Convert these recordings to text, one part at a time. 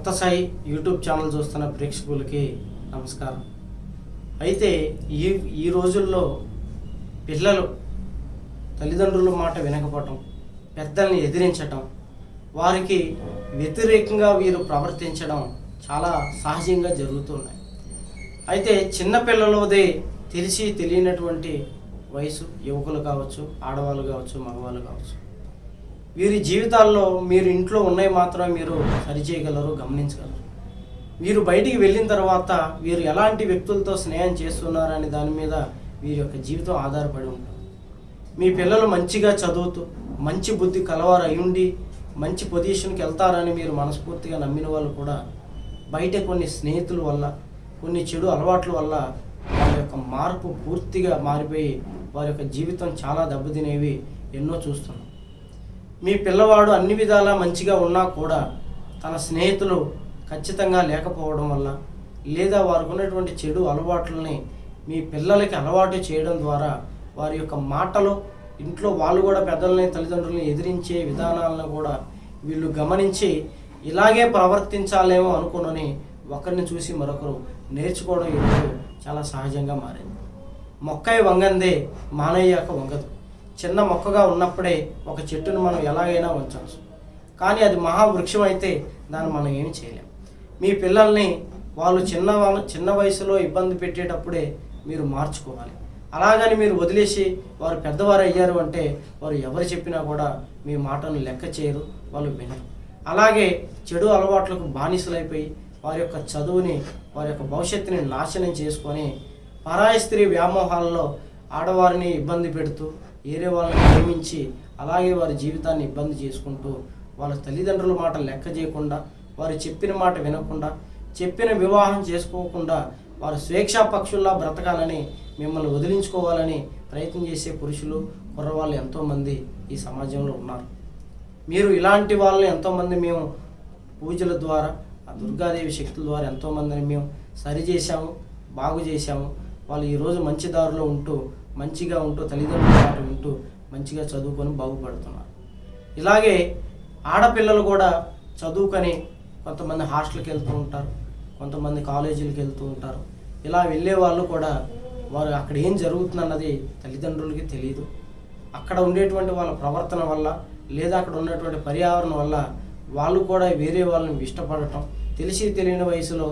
కొత్త Sai YouTube channel చూస్తున్న ప్రేక్షకులకి నమస్కారం. అయితే ఈ ఈ రోజుల్లో పిల్లలు తల్లిదండ్రుల మాట వినకపోవటం పెద్దల్ని ఎదిరించటం వారికి వ్యతిరేకంగా వీరు ప్రవర్తించడం చాలా సహజంగా జరుగుతున్నాయి అయితే చిన్నపిల్లలదే తెలిసి తెలియనటువంటి వయసు యువకులు కావచ్చు ఆడవాళ్ళు కావచ్చు మగవాళ్ళు కావచ్చు. వీరి జీవితాల్లో మీరు ఇంట్లో ఉన్నాయి మాత్రమే మీరు సరిచేయగలరు గమనించగలరు. వీరు బయటికి వెళ్ళిన తర్వాత వీరు ఎలాంటి వ్యక్తులతో స్నేహం చేస్తున్నారనే దాని మీద వీరి యొక్క జీవితం ఆధారపడి ఉంటుంది. మీ పిల్లలు మంచిగా చదువుతూ మంచి బుద్ధి కలవారు అయ్యుండి మంచి పొజిషన్కి వెళ్తారని మీరు మనస్ఫూర్తిగా నమ్మిన వాళ్ళు కూడా బయట కొన్ని స్నేహితుల వల్ల కొన్ని చెడు అలవాట్ల వల్ల వాళ్ళ యొక్క మార్పు పూర్తిగా మారిపోయి వారి యొక్క జీవితం చాలా దెబ్బతినేవి ఎన్నో చూస్తున్నాం. మీ పిల్లవాడు అన్ని విధాలా మంచిగా ఉన్నా కూడా తన స్నేహితులు ఖచ్చితంగా లేకపోవడం వల్ల లేదా వారికి ఉన్నటువంటి చెడు అలవాట్లని మీ పిల్లలకి అలవాటు చేయడం ద్వారా వారి యొక్క మాటలు ఇంట్లో వాళ్ళు కూడా పెద్దల్ని తల్లిదండ్రులని ఎదిరించే విధానాలను కూడా వీళ్ళు గమనించి ఇలాగే ప్రవర్తించాలేమో అనుకునని ఒకరిని చూసి మరొకరు నేర్చుకోవడం ఈరోజు చాలా సహజంగా మారింది. మొక్కై వంగందే మానయ్యాక వంగదు. చిన్న మొక్కగా ఉన్నప్పుడే ఒక చెట్టును మనం ఎలాగైనా ఉంచవచ్చు. కానీ అది మహావృక్షం అయితే దాన్ని మనం ఏమి చేయలేం. మీ పిల్లల్ని వాళ్ళు చిన్న చిన్న వయసులో ఇబ్బంది పెట్టేటప్పుడే మీరు మార్చుకోవాలి. అలాగని మీరు వదిలేసి వారు పెద్దవారు అయ్యారు అంటే వారు ఎవరు చెప్పినా కూడా మీ మాటను లెక్క చేయరు వాళ్ళు వినరు. అలాగే చెడు అలవాట్లకు బానిసలైపోయి వారి యొక్క చదువుని వారి యొక్క భవిష్యత్తుని నాశనం చేసుకొని పరాయి స్త్రీ వ్యామోహాలలో ఆడవారిని ఇబ్బంది పెడుతూ వేరే వాళ్ళని ప్రేమించి అలాగే వారి జీవితాన్ని ఇబ్బంది చేసుకుంటూ వాళ్ళ తల్లిదండ్రుల మాట లెక్క చేయకుండా వారు చెప్పిన మాట వినకుండా చెప్పిన వివాహం చేసుకోకుండా వారు స్వేచ్ఛా పక్షుల్లా బ్రతకాలని మిమ్మల్ని వదిలించుకోవాలని ప్రయత్నం చేసే పురుషులు కుర్రవాళ్ళు ఎంతోమంది ఈ సమాజంలో ఉన్నారు. మీరు ఇలాంటి వాళ్ళని ఎంతోమంది మేము పూజల ద్వారా ఆ దుర్గాదేవి శక్తుల ద్వారా ఎంతోమందిని మేము సరి చేశాము బాగు చేశాము వాళ్ళు ఈరోజు మంచి దారిలో ఉంటూ మంచిగా ఉంటూ తల్లిదండ్రుల మాట వింటూ మంచిగా చదువుకొని బాగుపడుతున్నారు. ఇలాగే ఆడపిల్లలు కూడా చదువుకొని కొంతమంది హాస్టల్కి వెళ్తూ ఉంటారు కొంతమంది కాలేజీలకు వెళ్తూ ఉంటారు. ఇలా వెళ్ళే వాళ్ళు కూడా వారు అక్కడ ఏం జరుగుతుందన్నది తల్లిదండ్రులకి తెలియదు అక్కడ ఉండేటువంటి వాళ్ళ ప్రవర్తన వల్ల లేదా అక్కడ ఉన్నటువంటి పర్యావరణం వల్ల వాళ్ళు కూడా వేరే వాళ్ళని ఇష్టపడటం తెలిసి తెలియని వయసులో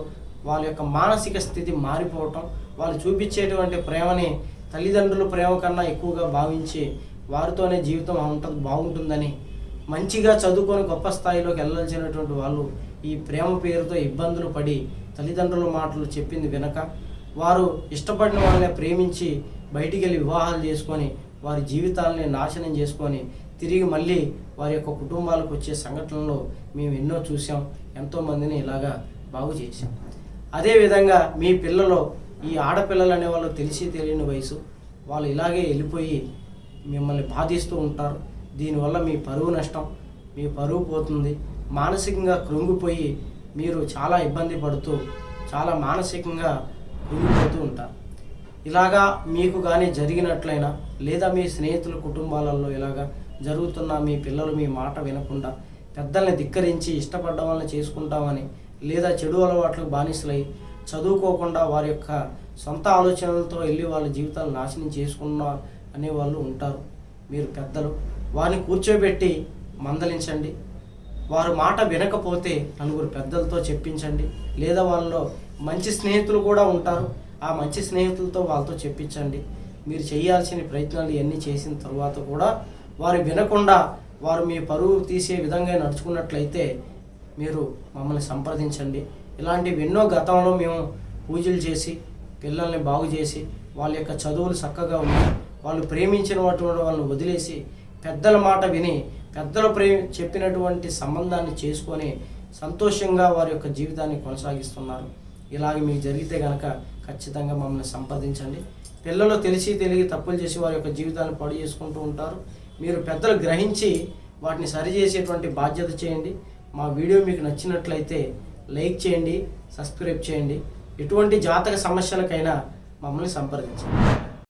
వాళ్ళ యొక్క మానసిక స్థితి మారిపోవటం వాళ్ళు చూపించేటువంటి ప్రేమని తల్లిదండ్రుల ప్రేమ కన్నా ఎక్కువగా భావించి వారితోనే జీవితం ఉంటుంది బాగుంటుందని మంచిగా చదువుకొని గొప్ప స్థాయిలోకి వెళ్ళాల్సినటువంటి వాళ్ళు ఈ ప్రేమ పేరుతో ఇబ్బందులు పడి తల్లిదండ్రుల మాటలు చెప్పింది వినక వారు ఇష్టపడిన వాళ్ళని ప్రేమించి బయటికి వెళ్ళి వివాహాలు చేసుకొని వారి జీవితాలని నాశనం చేసుకొని తిరిగి మళ్ళీ వారి యొక్క కుటుంబాలకు వచ్చే సంఘటనలు మేము ఎన్నో చూసాం ఎంతోమందిని ఇలాగా బాగు చేశాం. అదేవిధంగా మీ పిల్లలు ఈ ఆడపిల్లలు అనే వాళ్ళు తెలిసి తెలియని వయసు. వాళ్ళు ఇలాగే వెళ్ళిపోయి మిమ్మల్ని బాధిస్తూ ఉంటారు. దీనివల్ల మీ పరువు నష్టం మీ పరువు పోతుంది. మానసికంగా కృంగిపోయి మీరు చాలా ఇబ్బంది పడుతూ చాలా మానసికంగా కృంగిపోతూ ఉంటారు. ఇలాగా మీకు కానీ జరిగినట్లయినా లేదా మీ స్నేహితుల కుటుంబాలలో ఇలాగా జరుగుతున్న మీ పిల్లలు మీ మాట వినకుండా పెద్దల్ని ధిక్కరించి ఇష్టపడ్డ వాళ్ళని చేసుకుంటామని లేదా చెడు అలవాట్లకు బానిసలై చదువుకోకుండా వారి యొక్క సొంత ఆలోచనలతో వెళ్ళి వాళ్ళ జీవితాలు నాశనం చేసుకున్న అనే వాళ్ళు ఉంటారు. మీరు పెద్దలు. వారిని కూర్చోబెట్టి మందలించండి. వారు మాట వినకపోతే నలుగురు పెద్దలతో చెప్పించండి. లేదా వాళ్ళలో మంచి స్నేహితులు కూడా ఉంటారు. ఆ మంచి స్నేహితులతో వాళ్ళతో చెప్పించండి. మీరు చేయాల్సిన ప్రయత్నాలు ఇవన్నీ చేసిన తర్వాత కూడా వారు వినకుండా వారు మీ పరువు తీసే విధంగా నడుచుకున్నట్లయితే మీరు మమ్మల్ని సంప్రదించండి. ఇలాంటివి ఎన్నో గతంలో మేము పూజలు చేసి పిల్లల్ని బాగు చేసి వాళ్ళ యొక్క చదువులు చక్కగా ఉండి వాళ్ళు ప్రేమించినటువంటి వాళ్ళని వదిలేసి పెద్దల మాట విని పెద్దలు ప్రేమి చెప్పినటువంటి సంబంధాన్ని చేసుకొని సంతోషంగా వారి యొక్క జీవితాన్ని కొనసాగిస్తున్నారు. ఇలాగ మీకు జరిగితే కనుక ఖచ్చితంగా మమ్మల్ని సంప్రదించండి. పిల్లలు తెలిసి తెలిగి తప్పులు చేసి వారి యొక్క జీవితాన్ని పాడు చేసుకుంటూ ఉంటారు. మీరు పెద్దలు గ్రహించి వాటిని సరిచేసేటువంటి బాధ్యత చేయండి. మా వీడియో మీకు నచ్చినట్లయితే లైక్ చేయండి సబ్స్క్రైబ్ చేయండి. ఎటువంటి జాతక సమస్యలకైనా మమ్మల్ని సంప్రదించండి.